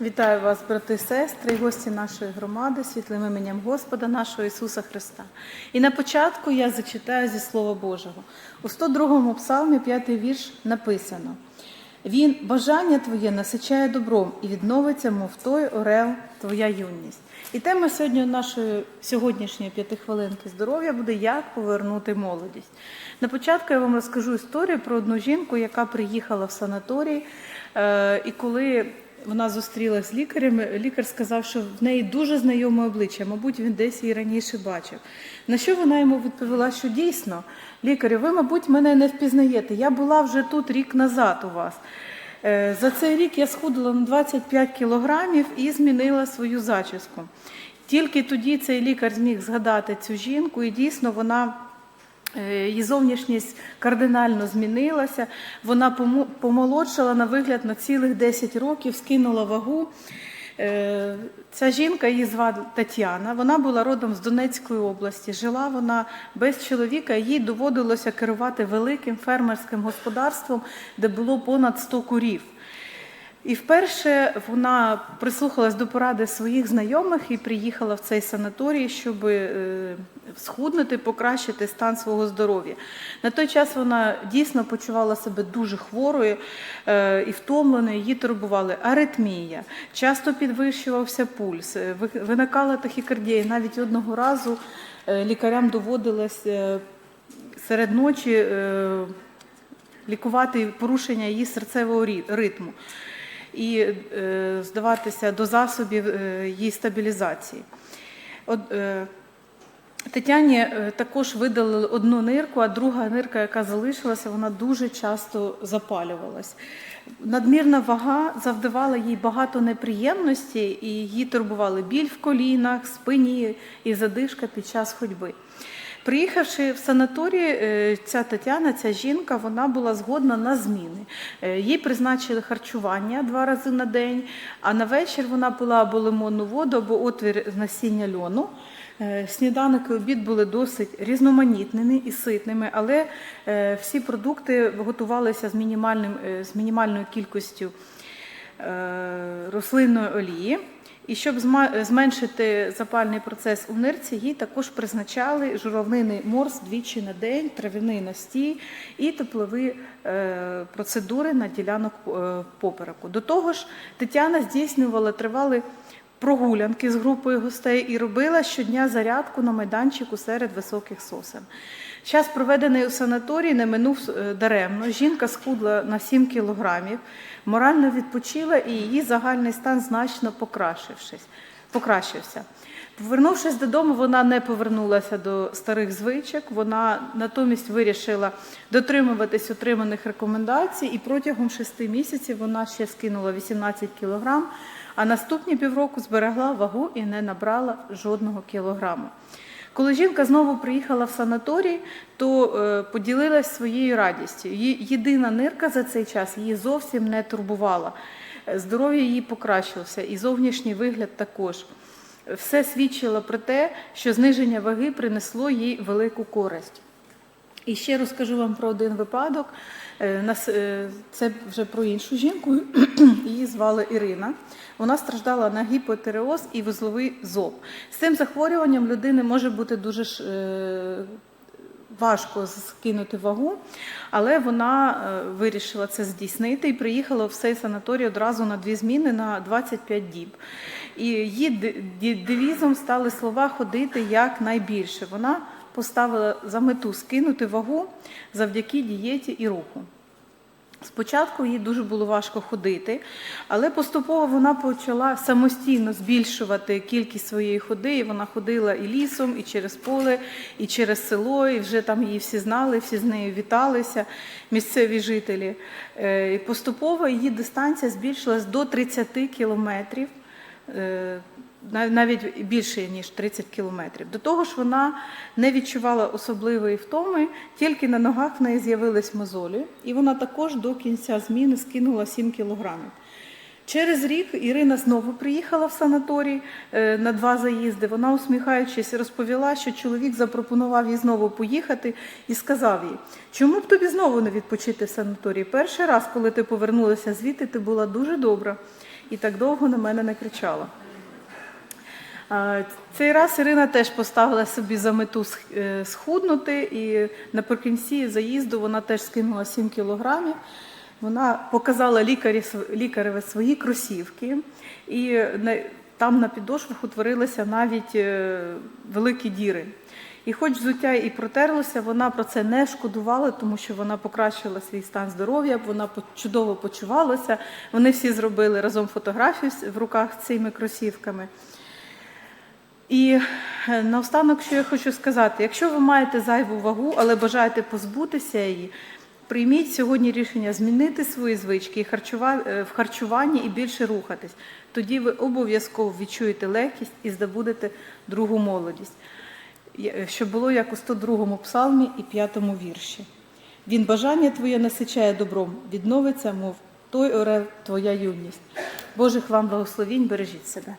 Вітаю вас, брати сестри, і гості нашої громади, світлим іменем Господа нашого Ісуса Христа. І на початку я зачитаю зі Слова Божого. У 102-му псалмі, 5 вірш, написано: Він бажання твоє насичає добром і відновиться, мов той орел, твоя юність. І тема сьогодні нашої сьогоднішньої п'ятихвилинки здоров'я буде як повернути молодість. На початку я вам розкажу історію про одну жінку, яка приїхала в санаторій, е, і коли вона зустрілася з лікарем. Лікар сказав, що в неї дуже знайоме обличчя, мабуть, він десь її раніше бачив. На що вона йому відповіла, що дійсно, лікарю, ви, мабуть, мене не впізнаєте. Я була вже тут рік назад у вас. Е, За цей рік я схудила на 25 кілограмів і змінила свою зачіску. Тільки тоді цей лікар зміг згадати цю жінку, і дійсно вона. Е, Її зовнішність кардинально змінилася. Вона помолодшала на вигляд на цілих 10 років, скинула вагу. Е, Ця жінка її звати Тетяна. Вона була родом з Донецької області. Жила вона без чоловіка. Їй доводилося керувати великим фермерським господарством, де було понад 100 курів. І вперше вона прислухалась до поради своїх знайомих і приїхала в цей санаторій, щоб е, схуднути, покращити стан свого здоров'я. На той час вона дійсно почувала себе дуже хворою е, і втомленою. Її турбували аритмія, часто підвищувався пульс, е, виникала тахікардія. Навіть одного разу е, лікарям доводилось серед ночі. лікувати порушення її серцевого ритму і здаватися до засобів її стабілізації. От, Тетяні е, також видалили одну нирку, а друга нирка, яка залишилася, вона дуже часто запалювалась. Надмірна вага завдавала їй багато неприємностей, і її турбували біль в колінах, спині і задишка під час ходьби. Приїхавши в санаторій, е, ця Тетяна, ця жінка, вона була згодна на зміни. Е, Їй призначили харчування два рази на день, а на вечір вона пила або лимонну воду, або отвір з насіння льону. Е, Сніданок і обід були досить різноманітними і ситними, але е, всі продукти готувалися з, мінімальним, е, з мінімальною кількістю рослинної олії. І щоб зменшити запальний процес у нирці, їй також призначали журавлиний морс двічі на день, трав'яний настій і теплові процедури на ділянок попереку. До того ж, Тетяна здійснювала тривали прогулянки з групою гостей і робила щодня зарядку на майданчику серед високих сосен. Час, проведений у санаторії, не минув е, даремно. Жінка схудла на 7 кілограмів, морально відпочила і її загальний стан значно покращившись, покращився. Повернувшись додому, вона не повернулася до старих звичок. Вона натомість вирішила дотримуватись отриманих рекомендацій, і протягом шести місяців вона ще скинула 18 кілограм, а наступні півроку зберегла вагу і не набрала жодного кілограму. Коли жінка знову приїхала в санаторій, то е, поділилась своєю радістю. Її єдина нирка за цей час її зовсім не турбувала. Здоров'я її покращилося, і зовнішній вигляд також. Все свідчило про те, що зниження ваги принесло їй велику користь. І ще розкажу вам про один випадок. Е, е, Це вже про іншу жінку. Її звали Ірина. Вона страждала на гіпотереоз і вузловий зоб. З цим захворюванням людини може бути дуже е, важко скинути вагу, але вона е, вирішила це здійснити і приїхала в цей санаторій одразу на дві зміни на 25 діб. І її девізом стали слова ходити як найбільше. Вона поставила за мету скинути вагу завдяки дієті і руху. Спочатку їй дуже було важко ходити, але поступово вона почала самостійно збільшувати кількість своєї ходи. І вона ходила і лісом, і через поле, і через село, і вже там її всі знали, всі з нею віталися, місцеві жителі. Е, І поступово її дистанція збільшилась до 30 кілометрів. Нав- навіть більше ніж 30 кілометрів. До того ж, вона не відчувала особливої втоми, тільки на ногах в неї з'явились мозолі, і вона також до кінця зміни скинула 7 кілограмів. Через рік Ірина знову приїхала в санаторій е, на два заїзди. Вона, усміхаючись, розповіла, що чоловік запропонував їй знову поїхати і сказав їй, чому б тобі знову не відпочити в санаторії? Перший раз, коли ти повернулася звідти, ти була дуже добра і так довго на мене не кричала. Цей раз Ірина теж поставила собі за мету е, схуднути, і наприкінці заїзду вона теж скинула 7 кілограмів. Вона показала лікарі, лікареві свої кросівки, і там на підошвах утворилися навіть е, великі діри. І хоч взуття і протерлося, вона про це не шкодувала, тому що вона покращила свій стан здоров'я, вона чудово почувалася. Вони всі зробили разом фотографію в руках цими кросівками. І е, наостанок, що я хочу сказати, якщо ви маєте зайву вагу, але бажаєте позбутися її, прийміть сьогодні рішення змінити свої звички е, в харчуванні і більше рухатись. Тоді ви обов'язково відчуєте легкість і здобудете другу молодість. Є- Що було як у 102 псалмі і 5 вірші. Він бажання твоє насичає добром, відновиться, мов той орел твоя юність. Божих вам благословінь, бережіть себе.